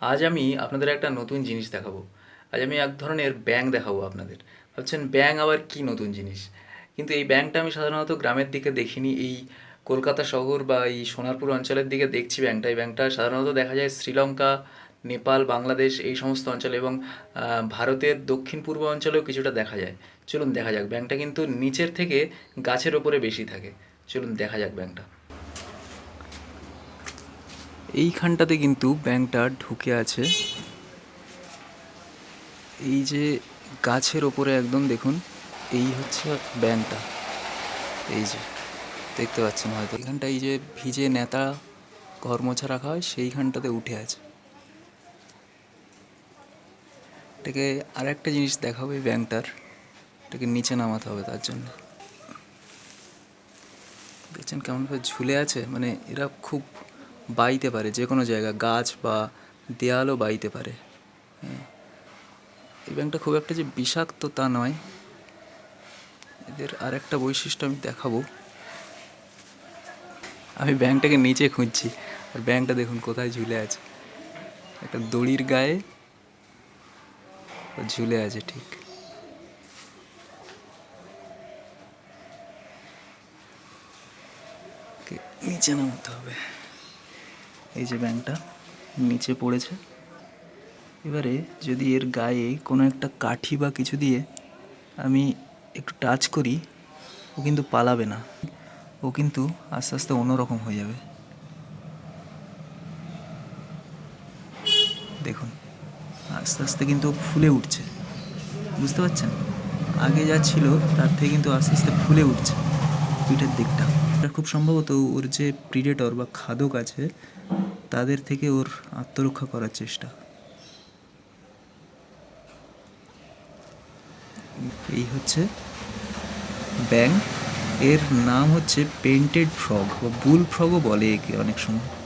আজ আমি আপনাদের একটা নতুন জিনিস দেখাবো। আজ আমি এক ধরনের ব্যাঙ দেখাবো আপনাদের। ভাবছেন ব্যাঙ আবার কি নতুন জিনিস? কিন্তু এই ব্যাঙটা আমি সাধারণত গ্রামের দিকে দেখিনি। এই কলকাতা শহর বা এই সোনারপুর অঞ্চলের দিকে দেখছি ব্যাঙটা। এই ব্যাঙটা সাধারণত দেখা যায় শ্রীলঙ্কা, নেপাল, বাংলাদেশ এই সমস্ত অঞ্চলে এবং ভারতের দক্ষিণ পূর্ব অঞ্চলেও কিছুটা দেখা যায়। চলুন দেখা যাক। ব্যাঙটা কিন্তু নিচের থেকে গাছের ওপরে বেশি থাকে। চলুন দেখা যাক ব্যাঙটা। এইখানটাতে কিন্তু ব্যাংকটা ঢুকে আছে। এই যে গাছের ওপরে একদম দেখুন, এই হচ্ছে ব্যাংকটা। এই যে, দেখতে পাচ্ছেন হয়তো। এখানটা এই যে ভিজে নেতা ঘর মোছা রাখা হয়, সেইখানটাতে উঠে আছে। এটাকে আর একটা জিনিস দেখাবো এই ব্যাংকটার। এটাকে নিচে নামাতে হবে তার জন্য। দেখছেন কেমনভাবে ঝুলে আছে? মানে এরা খুব বাইতে পারে, যে কোনো জায়গা, গাছ বা দেয়ালও বাইতে পারে। হ্যাঁ। এই ব্যাংকটা খুব একটা যে বিষাক্ত তা নয়। এদের আর একটা বৈশিষ্ট্য আমি দেখাবো। আমি ব্যাংকটাকে নিচে খুঁজছি। আর ব্যাংকটা দেখুন কোথায় ঝুলে আছে। একটা দড়ির গায়ে ঝুলে আছে ঠিক। নিচে নামাতে হবে। এই যে ব্যাংকটা নিচে পড়েছে। এবারে যদি এর গায়ে কোনো একটা কাঠি বা কিছু দিয়ে আমি একটু টাচ করি, ও কিন্তু পালাবে না। ও কিন্তু আস্তে আস্তে অন্যরকম হয়ে যাবে। দেখুন, আস্তে আস্তে কিন্তু ফুলে উঠছে। বুঝতে পারছেন? আগে যা ছিল, তার থেকে কিন্তু আস্তে আস্তে ফুলে উঠছে। পিঠের দিকটা। এটা খুব সম্ভবত ওর যে প্রিডেটর বা খাদক আছে, তাদের থেকে ওর আত্মরক্ষা করার চেষ্টা। এই হচ্ছে ব্যাং। এর নাম হচ্ছে পেন্টেড ফ্রগ বা বুল ফ্রগও বলে একে অনেক সময়।